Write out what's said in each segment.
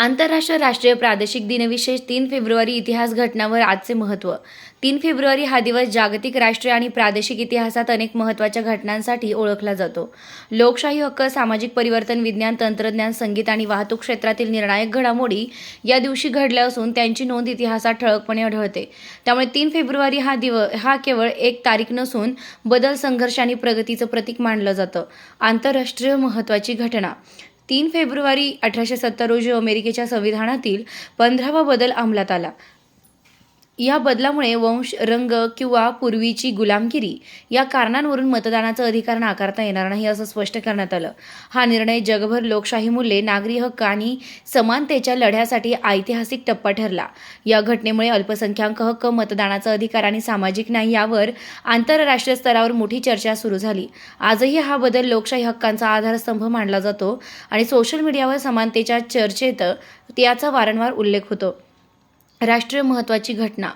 आंतरराष्ट्रीय राष्ट्रीय प्रादेशिक दिनविशेष तीन फेब्रुवारी इतिहास घटनावर आजचे महत्त्व. तीन फेब्रुवारी हा दिवस जागतिक राष्ट्रीय आणि प्रादेशिक इतिहासात अनेक महत्त्वाच्या घटनांसाठी ओळखला जातो. लोकशाही हक्क सामाजिक परिवर्तन विज्ञान तंत्रज्ञान संगीत आणि वाहतूक क्षेत्रातील निर्णायक घडामोडी या दिवशी घडल्या असून त्यांची नोंद इतिहासात ठळकपणे आढळते. त्यामुळे तीन फेब्रुवारी हा दिव हा केवळ एक तारीख नसून बदल संघर्ष आणि प्रगतीचं प्रतीक मानलं जातं. आंतरराष्ट्रीय महत्त्वाची घटना. तीन फेब्रुवारी अठराशे सत्तर रोजी अमेरिकेच्या संविधानातील पंधरावा बदल अंमलात आला. या बदलामुळे वंश रंग किंवा पूर्वीची गुलामगिरी या कारणांवरून मतदानाचा अधिकार नाकारता येणार नाही असं स्पष्ट करण्यात आलं. हा निर्णय जगभर लोकशाही मूल्ये नागरी हक्क आणि समानतेच्या लढ्यासाठी ऐतिहासिक टप्पा ठरला. या घटनेमुळे अल्पसंख्याक हक्क मतदानाचा अधिकार आणि सामाजिक न्याय यावर आंतरराष्ट्रीय स्तरावर मोठी चर्चा सुरू झाली. आजही हा बदल लोकशाही हक्कांचा आधारस्तंभ मानला जातो आणि सोशल मीडियावर समानतेच्या चर्चेत याचा वारंवार उल्लेख होतो. राष्ट्रीय महत्त्वाची घटना.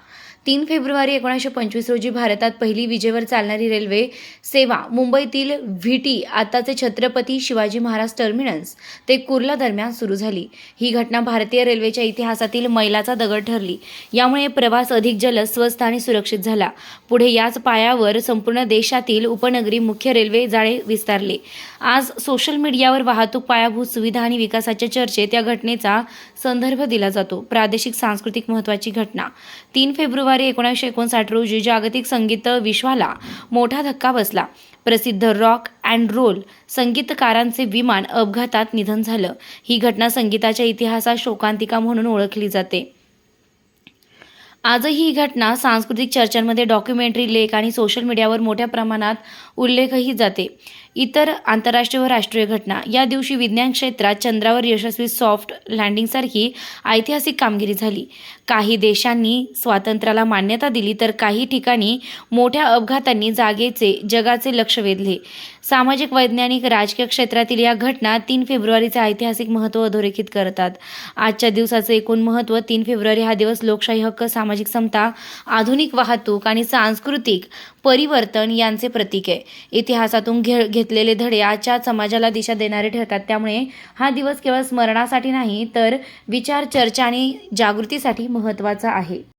तीन फेब्रुवारी एकोणीसशे पंचवीस रोजी भारतात पहिली विजेवर चालणारी रेल्वे सेवा मुंबईतील व्हीटी आताचे छत्रपती शिवाजी महाराज टर्मिनस ते कुर्ला दरम्यान सुरू झाली. ही घटना भारतीय रेल्वेच्या इतिहासातील मैलाचा दगड ठरली. यामुळे प्रवास अधिक जलद स्वस्त आणि सुरक्षित झाला. पुढे याच पायावर संपूर्ण देशातील उपनगरी मुख्य रेल्वे जाळे विस्तारले. आज सोशल मीडियावर वाहतूक पायाभूत सुविधा आणि विकासाच्या चर्चेत या घटनेचा संदर्भ दिला जातो. प्रादेशिक सांस्कृतिक महत्त्वाची घटना. तीन फेब्रुवारी एकोणीसशे एकोणसाठ रोजी जागतिक संगीत विश्वाला मोठा धक्का बसला. प्रसिद्ध रॉक अँड रोल संगीतकारांचे विमान अपघातात निधन झालं. ही घटना संगीताच्या इतिहासात शोकांतिका म्हणून ओळखली जाते. आजही ही घटना सांस्कृतिक चर्चांमध्ये डॉक्युमेंटरी लेख आणि सोशल मीडियावर मोठ्या प्रमाणात उल्लेखही जाते. इतर आंतरराष्ट्रीय व राष्ट्रीय घटना. या दिवशी विज्ञान क्षेत्रात चंद्रावर यशस्वी सॉफ्ट लँडिंगसारखी ऐतिहासिक कामगिरी झाली. काही देशांनी स्वातंत्र्याला मान्यता दिली तर काही ठिकाणी मोठ्या अपघातांनी जागेचे जगाचे लक्ष वेधले. सामाजिक वैज्ञानिक राजकीय क्षेत्रातील या घटना तीन फेब्रुवारीचे ऐतिहासिक महत्त्व अधोरेखित करतात. आजच्या दिवसाचे एकूण महत्त्व तीन फेब्रुवारी हा दिवस लोकशाही हक्क सामाजिक समता आधुनिक वाहतूक आणि सांस्कृतिक परिवर्तन यांचे प्रतीक आहे. इतिहासातून घे घेतलेले धडे आजच्या समाजाला दिशा देणारे ठरतात. त्यामुळे हा दिवस केवळ स्मरणासाठी नाही तर विचार चर्चा आणि जागृतीसाठी महत्त्वाचा आहे.